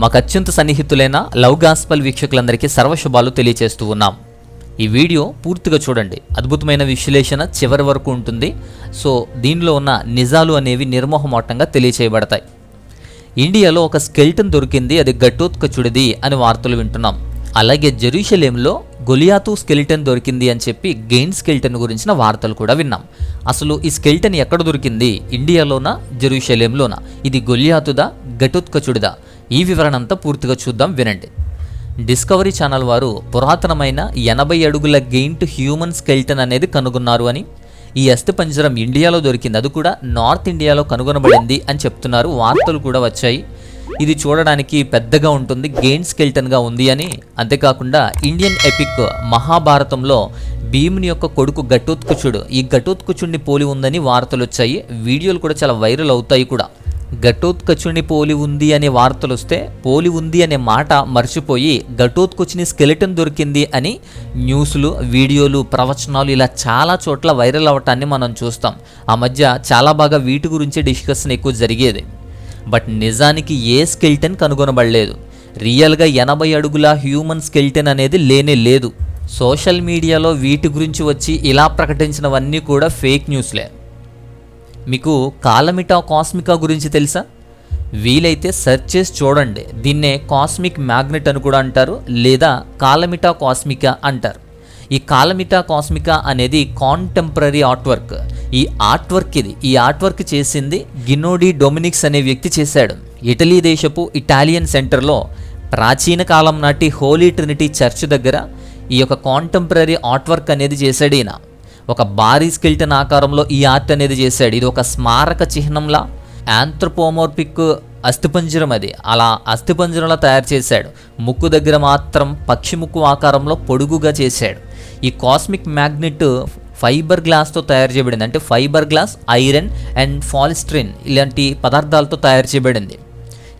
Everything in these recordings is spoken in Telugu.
మాకు అత్యంత సన్నిహితులైన లవ్ గాస్పల్ వీక్షకులందరికీ సర్వశుభాలు తెలియచేస్తూ ఉన్నాం. ఈ వీడియో పూర్తిగా చూడండి. అద్భుతమైన విశ్లేషణ చివరి వరకు ఉంటుంది. సో దీనిలో ఉన్న నిజాలు అనేవి నిర్మోహమాటంగా తెలియచేయబడతాయి. ఇండియాలో ఒక స్కెల్టన్ దొరికింది. అది ఘటోత్కచుడిది అని వార్తలు వింటున్నాం. అలాగే జెరూషలేంలో గొలియాతు స్కెల్టన్ దొరికింది అని చెప్పి గెయిన్ స్కెల్టన్ గురించిన వార్తలు కూడా విన్నాం. అసలు ఈ స్కెల్టన్ ఎక్కడ దొరికింది? ఇండియాలోనా? జెరూషలేంలోనా? ఇది గొలియాతుదా? ఘటోత్కచుడిదా? ఈ వివరణ అంతా పూర్తిగా చూద్దాం వినండి. డిస్కవరీ ఛానల్ వారు పురాతనమైన ఎనభై అడుగుల గెయింట్ హ్యూమన్ స్కెల్టన్ అనేది కనుగొన్నారు అని ఈ అస్థిపంజరం ఇండియాలో దొరికింది. అది కూడా నార్త్ ఇండియాలో కనుగొనబడింది అని చెప్తున్నారు. వార్తలు కూడా వచ్చాయి. ఇది చూడడానికి పెద్దగా ఉంటుంది గెయిన్ స్కెల్టన్గా ఉంది అని. అంతేకాకుండా ఇండియన్ ఎపిక్ మహాభారతంలో భీముని యొక్క కొడుకు ఘటోత్కుచుడు ఈ ఘటోత్కచుడిని పోలి ఉందని వార్తలు వచ్చాయి. వీడియోలు కూడా చాలా వైరల్ అవుతాయి కూడా. ఘటోత్కచుని పోలి ఉంది అనే వార్తలు వస్తే పోలి ఉంది అనే మాట మర్చిపోయి ఘటోత్కచుని స్కెలిటన్ దొరికింది అని న్యూస్లు వీడియోలు ప్రవచనాలు ఇలా చాలా చోట్ల వైరల్ అవ్వటాన్ని మనం చూస్తాం. ఆ మధ్య చాలా బాగా వీటి గురించి డిస్కషన్ ఎక్కువ జరిగేది. బట్ నిజానికి ఏ స్కెల్టన్ కనుగొనబడలేదు. రియల్గా ఎనభై అడుగుల హ్యూమన్ స్కెల్టన్ అనేది లేనే లేదు. సోషల్ మీడియాలో వీటి గురించి వచ్చి ఇలా ప్రకటించినవన్నీ కూడా ఫేక్ న్యూస్లే. మీకు కాలమిటా కాస్మికా గురించి తెలుసా? వీలైతే సెర్చ్ చేసి చూడండి. దీన్నే కాస్మిక్ మ్యాగ్నెట్ అని కూడా అంటారు లేదా కాలమిటా కాస్మికా అంటారు. ఈ కాలమిటా కాస్మికా అనేది కాంటెంపరీ ఆర్ట్ వర్క్ ఈ ఆర్ట్ వర్క్ ఇది. ఈ ఆర్ట్ వర్క్ చేసింది గినోడి డొమినిక్స్ అనే వ్యక్తి చేశాడు. ఇటలీ దేశపు ఇటాలియన్ సెంటర్లో ప్రాచీన కాలం నాటి హోలీ ట్రినిటీ చర్చ్ దగ్గర ఈ యొక్క కాంటెంపరీ ఆర్ట్ వర్క్ అనేది చేశాడు ఈయన. ఒక భారీ స్కెల్టన్ ఆకారంలో ఈ ఆర్ట్ అనేది చేశాడు. ఇది ఒక స్మారక చిహ్నంలా యాంథ్రోపోమోర్పిక్ అస్థిపంజరం అది. అలా అస్థిపంజరంలా తయారు చేశాడు. ముక్కు దగ్గర మాత్రం పక్షి ముక్కు ఆకారంలో పొడుగుగా చేశాడు. ఈ కాస్మిక్ మ్యాగ్నెట్ ఫైబర్ గ్లాస్తో తయారు చేయబడింది. అంటే fibre glass iron and polystyrene ఇలాంటి పదార్థాలతో తయారు చేయబడింది.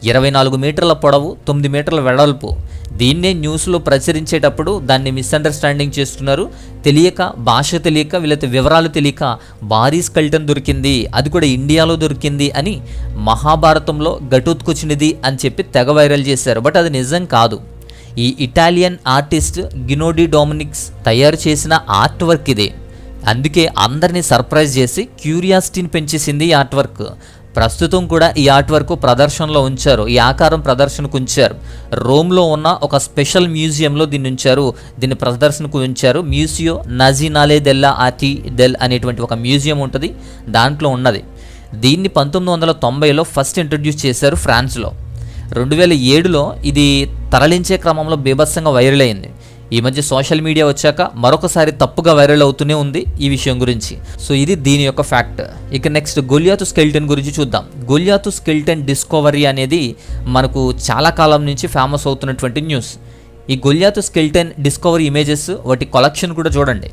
ఇరవై నాలుగు మీటర్ల పొడవు తొమ్మిది మీటర్ల వెడల్పు. దీన్నే న్యూస్లో ప్రచురించేటప్పుడు దాన్ని మిస్అండర్స్టాండింగ్ చేస్తున్నారు. తెలియక భాష తెలియక వీళ్ళతో వివరాలు తెలియక భారీ స్కల్టన్ దొరికింది. అది కూడా ఇండియాలో దొరికింది అని మహాభారతంలో ఘటోత్కొచ్చినది అని చెప్పి తెగ వైరల్ చేశారు. బట్ అది నిజం కాదు. ఈ ఇటాలియన్ ఆర్టిస్ట్ గినోడి డొమినిక్స్ తయారు చేసిన ఆర్ట్ వర్క్ ఇదే. అందుకే అందరినీ సర్ప్రైజ్ చేసి క్యూరియాసిటీని పెంచేసింది ఈ ఆర్ట్ వర్క్. ప్రస్తుతం కూడా ఈ ఆర్ట్ వర్క్ ప్రదర్శనలో ఉంచారు. ఈ ఆకారం ప్రదర్శనకు ఉంచారు రోమ్లో ఉన్న ఒక స్పెషల్ మ్యూజియంలో దీన్ని ఉంచారు. దీన్ని ప్రదర్శనకు ఉంచారు. మ్యూజియో నజీనాలే దెల్లా ఆతి దెల్ అనేటువంటి ఒక మ్యూజియం ఉంటుంది. దాంట్లో ఉన్నది. దీన్ని పంతొమ్మిది వందల తొంభైలో ఫస్ట్ ఇంట్రడ్యూస్ చేశారు ఫ్రాన్స్లో. రెండు వేల ఏడులో ఇది తరలించే క్రమంలో బీభత్సంగా వైరల్ అయింది. ఈ మధ్య సోషల్ మీడియా వచ్చాక మరొకసారి తప్పుగా వైరల్ అవుతూనే ఉంది ఈ విషయం గురించి. సో ఇది దీని యొక్క ఫ్యాక్ట్. ఇక నెక్స్ట్ గొలియాతు స్కెల్టన్ గురించి చూద్దాం. గొలియాతు స్కెల్టన్ డిస్కవరీ అనేది మనకు చాలా కాలం నుంచి ఫేమస్ అవుతున్నటువంటి న్యూస్. ఈ గొలియాతు స్కెల్టన్ డిస్కవరీ ఇమేజెస్ వాటి కలెక్షన్ కూడా చూడండి.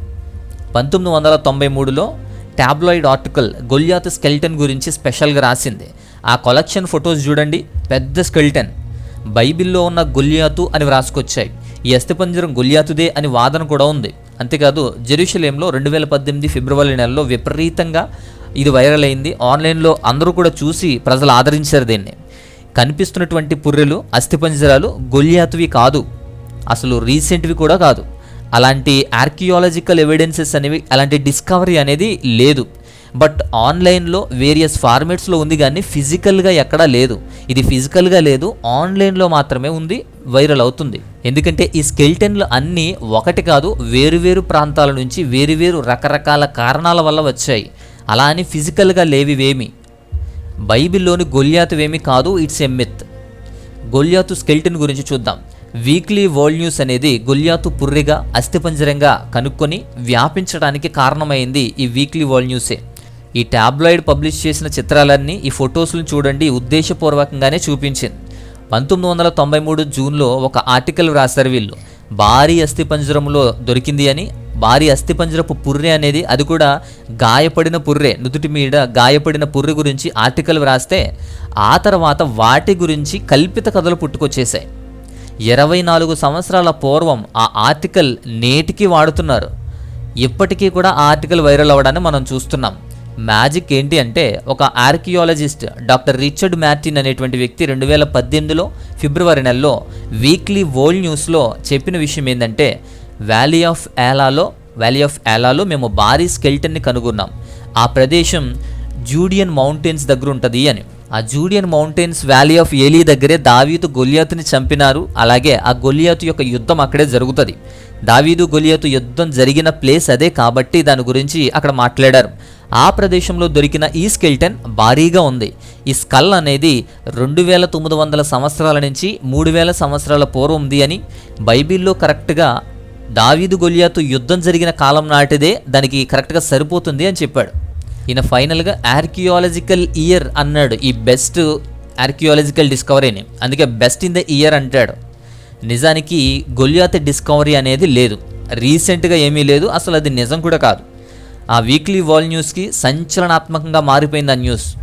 పంతొమ్మిది వందల తొంభై మూడులో టాబ్లాయిడ్ ఆర్టికల్ గొలియాతు స్కెల్టన్ గురించి స్పెషల్గా రాసింది. ఆ కలెక్షన్ ఫొటోస్ చూడండి పెద్ద స్కెల్టన్. బైబిల్లో ఉన్న గొలియాతు అని వ్రాసుకొచ్చాయి. ఈ అస్థిపంజరం గొలియాతుదే అని వాదన కూడా ఉంది. అంతేకాదు జెరూషలేంలో రెండు వేల పద్దెనిమిది ఫిబ్రవరి నెలలో విపరీతంగా ఇది వైరల్ అయింది. ఆన్లైన్లో అందరూ కూడా చూసి ప్రజలు ఆదరించారు దీన్ని. కనిపిస్తున్నటువంటి పుర్రెలు అస్థిపంజరాలు గొలియాతువి కాదు. అసలు రీసెంట్వి కూడా కాదు. అలాంటి ఆర్కియాలజికల్ ఎవిడెన్సెస్ అనేవి అలాంటి డిస్కవరీ అనేది లేదు. బట్ ఆన్లైన్లో వేరియస్ ఫార్మేట్స్లో ఉంది కానీ ఫిజికల్గా ఎక్కడా లేదు. ఇది ఫిజికల్గా లేదు ఆన్లైన్లో మాత్రమే ఉంది వైరల్ అవుతుంది. ఎందుకంటే ఈ స్కెల్టన్లు అన్నీ ఒకటి కాదు వేరువేరు ప్రాంతాల నుంచి వేరువేరు రకరకాల కారణాల వల్ల వచ్చాయి. అలా అని ఫిజికల్గా లేవివేమి. బైబిల్లోని గొల్యాతువేమి కాదు ఇట్స్ ఎ మిత్. గొల్యాతు స్కెల్టన్ గురించి చూద్దాం. వీక్లీ వరల్డ్ న్యూస్ అనేది గొల్యాతు పుర్రిగా అస్థిపంజరంగా కనుక్కొని వ్యాపించడానికి కారణమైంది ఈ వీక్లీ వరల్డ్ న్యూసే. ఈ టాబ్లాయిడ్ పబ్లిష్ చేసిన చిత్రాలన్నీ ఈ ఫొటోస్ను చూడండి ఉద్దేశపూర్వకంగానే చూపించింది. పంతొమ్మిది వందల తొంభై మూడు జూన్లో ఒక ఆర్టికల్ రాశారు వీళ్ళు. భారీ అస్థిపంజరంలో దొరికింది అని భారీ అస్థిపంజరపు పుర్రె అనేది అది కూడా గాయపడిన పుర్రె నుదుటి మీద గాయపడిన పుర్రె గురించి ఆర్టికల్ వ్రాస్తే ఆ తర్వాత వాటి గురించి కల్పిత కథలు పుట్టుకొచ్చేసాయి ఇరవై నాలుగు సంవత్సరాల పూర్వం ఆ ఆర్టికల్ నేటికి వాడుతున్నారు. ఇప్పటికీ కూడా ఆ ఆర్టికల్ వైరల్ అవ్వడాన్ని మనం చూస్తున్నాం. మ్యాజిక్ ఏంటి అంటే ఒక ఆర్కియాలజిస్ట్ డాక్టర్ రిచర్డ్ మ్యార్టిన్ అనేటువంటి వ్యక్తి రెండు వేల పద్దెనిమిదిలో ఫిబ్రవరి నెలలో వీక్లీ వరల్డ్ న్యూస్లో చెప్పిన విషయం ఏంటంటే వ్యాలీ ఆఫ్ ఏలాలో వ్యాలీ ఆఫ్ ఏలాలో మేము భారీ స్కెల్టన్ని కనుగొన్నాం. ఆ ప్రదేశం జూడియన్ మౌంటైన్స్ దగ్గర ఉంటుంది అని. ఆ Judean mountains valley of Elah దగ్గరే దావీదు గొలియాతుని చంపినారు. అలాగే ఆ గొలియాతు యొక్క యుద్ధం అక్కడే జరుగుతుంది. దావీదు గొలియాతు యుద్ధం జరిగిన ప్లేస్ అదే కాబట్టి దాని గురించి అక్కడ మాట్లాడారు. ఆ ప్రదేశంలో దొరికిన ఈ స్కెల్టన్ భారీగా ఉంది. ఈ స్కల్ అనేది రెండు వేల తొమ్మిది వందల సంవత్సరాల నుంచి మూడు వేల సంవత్సరాల పూర్వం ఉంది అని బైబిల్లో కరెక్ట్గా దావీదు గొలియాతు యుద్ధం జరిగిన కాలం నాటిదే దానికి కరెక్ట్గా సరిపోతుంది అని చెప్పాడు. ఈయన ఫైనల్గా ఆర్కియాలజికల్ ఇయర్ అన్నాడు. ఈ బెస్ట్ ఆర్కియాలజికల్ డిస్కవరీని. అందుకే బెస్ట్ ఇన్ ద ఇయర్ అంటాడు. నిజానికి గొలియాత్ డిస్కవరీ అనేది లేదు. రీసెంట్గా ఏమీ లేదు. అసలు అది నిజం కూడా కాదు. ఆ వీక్లీ వాల్ న్యూస్కి సంచలనాత్మకంగా మారిపోయింది ఆ న్యూస్.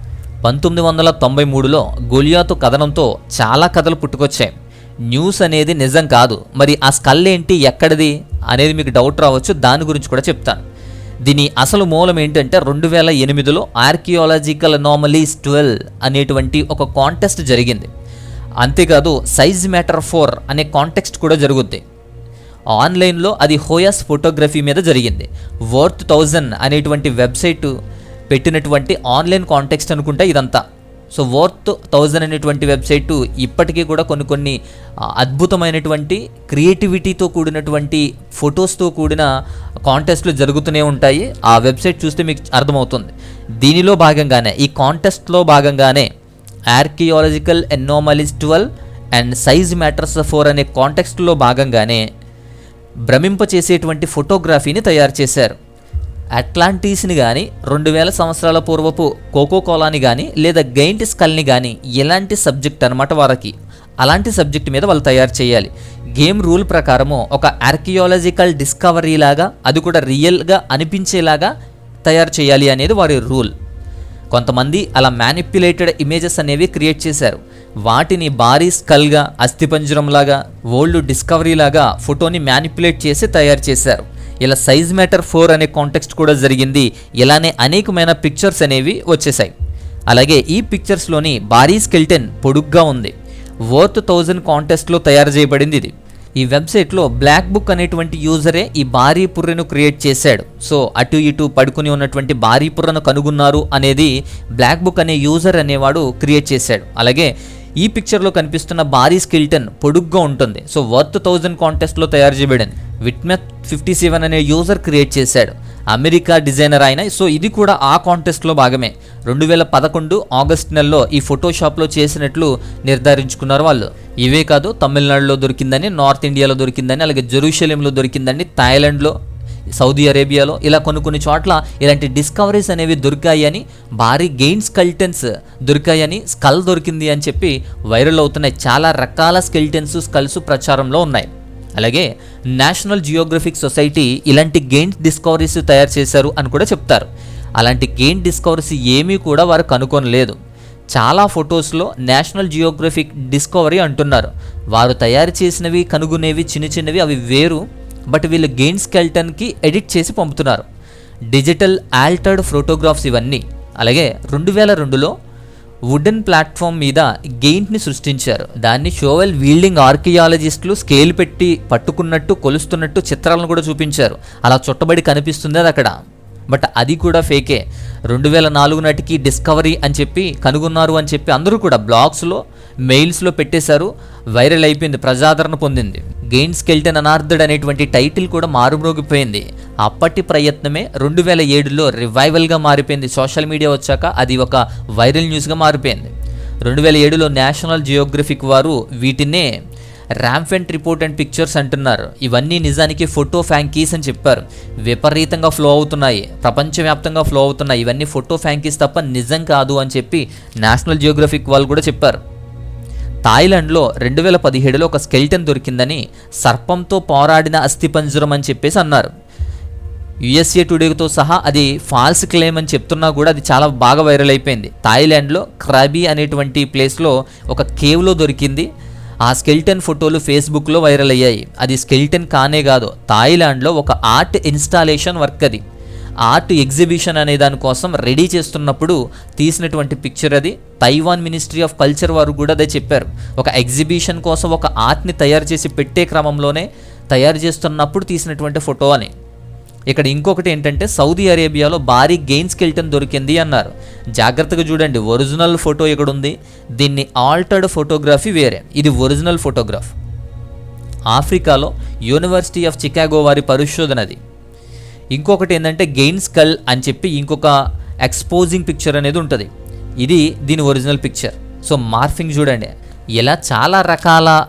పంతొమ్మిది వందల తొంభై మూడులో గొలియాతు కథనంతో చాలా కథలు పుట్టుకొచ్చాయి. న్యూస్ అనేది నిజం కాదు. మరి ఆ స్కల్ ఏంటి? ఎక్కడిది? అనేది మీకు డౌట్ రావచ్చు. దాని గురించి కూడా చెప్తాను. దీని అసలు మూలం ఏంటంటే రెండు వేల ఎనిమిదిలో ఆర్కియాలజికల్ అనామలీస్ ట్వెల్వ్ అనేటువంటి ఒక కాంటెస్ట్ జరిగింది. అంతేకాదు సైజ్ మ్యాటర్ ఫోర్ అనే కాంటెక్స్ట్ కూడా జరుగుద్ది. ఆన్లైన్లో అది హోయాస్ ఫోటోగ్రఫీ మీద జరిగింది. వర్త్ థౌజండ్ అనేటువంటి వెబ్సైట్ పెట్టినటువంటి ఆన్లైన్ కాంటెక్స్ట్ అనుకుంటే ఇదంతా. సో వర్త్ థౌజండ్ అనేటువంటి వెబ్సైట్ ఇప్పటికీ కూడా కొన్ని కొన్ని అద్భుతమైనటువంటి క్రియేటివిటీతో కూడినటువంటి ఫొటోస్తో కూడిన కాంటెస్ట్లు జరుగుతూనే ఉంటాయి. ఆ వెబ్సైట్ చూస్తే మీకు అర్థమవుతుంది. దీనిలో భాగంగానే ఈ కాంటెస్ట్లో భాగంగానే archaeological anomalies twelve and size matters four అనే కాంటెక్స్ట్లో భాగంగానే భ్రమింపచేసేటువంటి ఫోటోగ్రఫీని తయారు చేశారు. అట్లాంటిస్ని కానీ రెండు వేల సంవత్సరాల పూర్వపు కోకో కోలాని కానీ లేదా గెయింట్ స్కల్ని కానీ ఎలాంటి సబ్జెక్ట్ అనమాట వారికి. అలాంటి సబ్జెక్ట్ మీద వాళ్ళు తయారు చేయాలి. గేమ్ రూల్ ప్రకారము ఒక ఆర్కియాలజికల్ డిస్కవరీ లాగా అది కూడా రియల్గా అనిపించేలాగా తయారు చేయాలి అనేది వారి రూల్. కొంతమంది అలా మ్యానిపులేటెడ్ ఇమేజెస్ అనేవి క్రియేట్ చేశారు. వాటిని భారీ స్కల్గా అస్థిపంజరంలాగా ఓల్డ్ డిస్కవరీ లాగా ఫోటోని మ్యానిపులేట్ చేసి తయారు చేశారు. ఇలా సైజ్ మ్యాటర్ ఫోర్ అనే కాంటెక్స్ట్ కూడా జరిగింది. ఇలానే అనేకమైన పిక్చర్స్ అనేవి వచ్చేసాయి. అలాగే ఈ పిక్చర్స్లోని భారీ స్కెల్టెన్ పొడుగ్గా ఉంది. వర్త్ థౌజండ్ కాంటెస్ట్లో తయారు చేయబడింది ఇది. ఈ వెబ్సైట్లో బ్లాక్ బుక్ అనేటువంటి యూజరే ఈ భారీ పుర్రెను క్రియేట్ చేశాడు. సో అటు ఇటు పడుకుని ఉన్నటువంటి భారీ పుర్రను కనుగొన్నారు అనేది బ్లాక్ బుక్ అనే యూజర్ అనేవాడు క్రియేట్ చేశాడు. అలాగే ఈ పిక్చర్లో కనిపిస్తున్న భారీ స్కిల్టన్ పొడుగ్గా ఉంటుంది. సో వర్త్ థౌజండ్ కాంటెస్ట్లో తయారు చేయబడింది. విట్మెత్ ఫిఫ్టీ సెవెన్ అనే యూజర్ క్రియేట్ చేశాడు. అమెరికా డిజైనర్ ఆయన. సో ఇది కూడా ఆ కాంటెస్ట్లో భాగమే. రెండు వేల పదకొండు ఆగస్ట్ నెలలో ఈ ఫోటోషాప్లో చేసినట్లు నిర్ధారించుకున్నారు వాళ్ళు. ఇవే కాదు తమిళనాడులో దొరికిందని నార్త్ ఇండియాలో దొరికిందని అలాగే జెరూషలేంలో దొరికిందని థాయిలాండ్లో సౌదీ అరేబియాలో ఇలా కొన్ని కొన్ని చోట్ల ఇలాంటి డిస్కవరీస్ అనేవి దొరికాయని భారీ గెయిన్ స్కెల్టన్స్ దొరికాయని స్కల్ దొరికింది అని చెప్పి వైరల్ అవుతున్నాయి. చాలా రకాల స్కెల్టన్స్ స్కల్స్ ప్రచారంలో ఉన్నాయి. అలాగే నేషనల్ జియోగ్రఫిక్ సొసైటీ ఇలాంటి గెయిన్ డిస్కవరీస్ తయారు చేశారు అని కూడా చెప్తారు. అలాంటి గెయిన్ డిస్కవరీస్ ఏమీ కూడా వారు కనుగొనలేదు చాలా ఫొటోస్లో నేషనల్ జియోగ్రఫిక్ డిస్కవరీ అంటున్నారు. వారు తయారు చేసినవి కనుగొనేవి చిన్న చిన్నవి అవి వేరు. బట్ వీళ్ళు గెయిన్ స్కెల్టన్కి ఎడిట్ చేసి పంపుతున్నారు. డిజిటల్ ఆల్టర్డ్ ఫోటోగ్రాఫ్స్ ఇవన్నీ. అలాగే రెండు వేల రెండులో వుడెన్ ప్లాట్ఫామ్ మీద గెయింట్ని సృష్టించారు. దాన్ని షోవెల్ వీల్డింగ్ ఆర్కియాలజిస్టులు స్కేల్ పెట్టి పట్టుకున్నట్టు కొలుస్తున్నట్టు చిత్రాలను కూడా చూపించారు. అలా చుట్టబడి కనిపిస్తుంది అది అక్కడ. బట్ అది కూడా ఫేకే. రెండు వేల నాలుగు నాటికి డిస్కవరీ అని చెప్పి కనుగొన్నారు అని చెప్పి అందరూ కూడా బ్లాగ్స్లో మెయిల్స్లో పెట్టేశారు. వైరల్ అయిపోయింది ప్రజాదరణ పొందింది. గెయిన్ స్కెల్టన్ అనార్థడ్ అనేటువంటి టైటిల్ కూడా మారుమ్రోగిపోయింది. అప్పటి ప్రయత్నమే రెండు వేల ఏడులో రివైవల్గా మారిపోయింది. సోషల్ మీడియా వచ్చాక అది ఒక వైరల్ న్యూస్గా మారిపోయింది. రెండు వేల ఏడులో నేషనల్ జియోగ్రఫిక్ వారు వీటినే ర్యాంఫెంట్ రిపోర్ట్ అండ్ పిక్చర్స్ అంటున్నారు. ఇవన్నీ నిజానికి ఫోటో ఫ్యాంకీస్ అని చెప్పారు. విపరీతంగా ఫ్లో అవుతున్నాయి. ప్రపంచవ్యాప్తంగా ఫ్లో అవుతున్నాయి. ఇవన్నీ ఫోటో ఫ్యాంకీస్ తప్ప నిజం కాదు అని చెప్పి నేషనల్ జియోగ్రఫిక్ వాళ్ళు కూడా చెప్పారు. థాయిలాండ్లో రెండు వేల పదిహేడులో ఒక స్కెల్టన్ దొరికిందని సర్పంతో పోరాడిన అస్థిపంజరం అని చెప్పేసి అన్నారు. యుఎస్ఏ టుడేతో సహా అది ఫాల్స్ క్లెయిమ్ అని చెప్తున్నా కూడా అది చాలా బాగా వైరల్ అయిపోయింది. థాయిలాండ్లో క్రాబీ అనేటువంటి ప్లేస్లో ఒక కేవ్లో దొరికింది. ఆ స్కెల్టన్ ఫోటోలు ఫేస్బుక్లో వైరల్ అయ్యాయి. అది స్కెల్టన్ కానే కాదు థాయిలాండ్లో ఒక ఆర్ట్ ఇన్స్టాలేషన్ వర్క్ అది. ఆర్ట్ ఎగ్జిబిషన్ అనే దానికోసం రెడీ చేస్తున్నప్పుడు తీసినటువంటి పిక్చర్ అది. తైవాన్ మినిస్ట్రీ ఆఫ్ కల్చర్ వారు కూడా అదే చెప్పారు. ఒక ఎగ్జిబిషన్ కోసం ఒక ఆర్ట్ని తయారు చేసి పెట్టే క్రమంలోనే తయారు చేస్తున్నప్పుడు తీసినటువంటి ఫోటో అని. ఇక్కడ ఇంకొకటి ఏంటంటే సౌదీ అరేబియాలో భారీ గెయిన్ స్కెల్టన్ దొరికింది అన్నారు. జాగ్రత్తగా చూడండి ఒరిజినల్ ఫోటో ఇక్కడ ఉంది. దీన్ని ఆల్టర్డ్ ఫోటోగ్రఫీ వేరే. ఇది ఒరిజినల్ ఫోటోగ్రాఫ్ ఆఫ్రికాలో యూనివర్సిటీ ఆఫ్ చికాగో వారి పరిశోధన అది. ఇంకొకటి ఏంటంటే గెయిన్ స్కల్ అని చెప్పి ఇంకొక ఎక్స్పోజింగ్ పిక్చర్ అనేది ఉంటుంది. ఇది దీని ఒరిజినల్ పిక్చర్ సో మార్ఫింగ్ చూడండి. ఇలా చాలా రకాల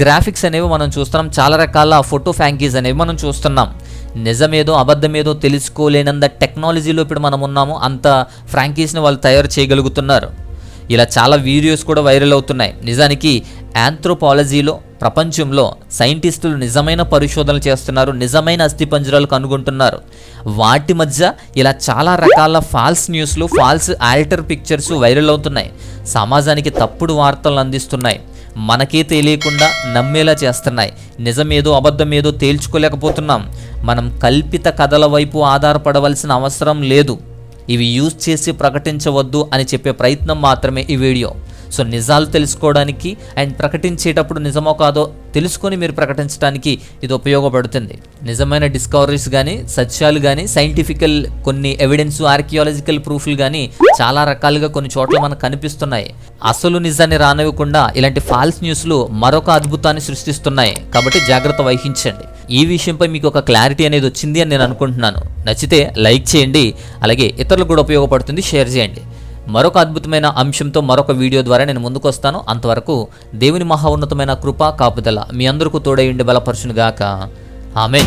గ్రాఫిక్స్ అనేవి మనం చూస్తున్నాం. చాలా రకాల ఫోటో ఫ్యాంకీస్ అనేవి మనం చూస్తున్నాం. నిజమేదో అబద్ధమేదో తెలుసుకోలేనంత టెక్నాలజీలో ఇప్పుడు మనం ఉన్నాము. అంత ఫ్రాంకీస్ని వాళ్ళు తయారు చేయగలుగుతున్నారు. ఇలా చాలా వీడియోస్ కూడా వైరల్ అవుతున్నాయి. నిజానికి యాంథ్రోపాలజీలో ప్రపంచంలో సైంటిస్టులు నిజమైన పరిశోధనలు చేస్తున్నారు నిజమైన అస్థిపంజరాలు కనుగొంటున్నారు. వాటి మధ్య ఇలా చాలా రకాల ఫాల్స్ న్యూస్లు ఫాల్స్ ఆల్టర్ పిక్చర్స్ వైరల్ అవుతున్నాయి. సమాజానికి తప్పుడు వార్తలను అందిస్తున్నాయి. మనకే తెలియకుండా నమ్మేలా చేస్తున్నాయి. నిజమేదో అబద్ధమేదో తేల్చుకోలేకపోతున్నాం. మనం కల్పిత కథల వైపు ఆధారపడవలసిన అవసరం లేదు. ఇవి యూజ్ చేసి ప్రకటించవద్దు అని చెప్పే ప్రయత్నం మాత్రమే ఈ వీడియో. సో నిజాలు తెలుసుకోవడానికి అండ్ ప్రకటించేటప్పుడు నిజమో కాదో తెలుసుకొని మీరు ప్రకటించడానికి ఇది ఉపయోగపడుతుంది. నిజమైన డిస్కవరీస్ కానీ సత్యాలు కానీ సైంటిఫికల్ కొన్ని ఎవిడెన్స్ ఆర్కియాలజికల్ ప్రూఫ్లు కానీ చాలా రకాలుగా కొన్ని చోట్ల మనకు కనిపిస్తున్నాయి. అసలు నిజాన్ని రానివ్వకుండా ఇలాంటి ఫాల్స్ న్యూస్లు మరొక అద్భుతాన్ని సృష్టిస్తున్నాయి. కాబట్టి జాగ్రత్త వహించండి. ఈ విషయంపై మీకు ఒక క్లారిటీ అనేది వచ్చింది అని నేను అనుకుంటున్నాను. నచ్చితే లైక్ చేయండి అలాగే ఇతరులకు కూడా ఉపయోగపడుతుంది షేర్ చేయండి. మరొక అద్భుతమైన అంశంతో మరొక వీడియో ద్వారా నేను ముందుకు వస్తాను. అంతవరకు దేవుని మహా ఉన్నతమైన కృప కాపుదల మీ అందరికీ తోడై ఉండి బలపరచునుగాక. ఆమె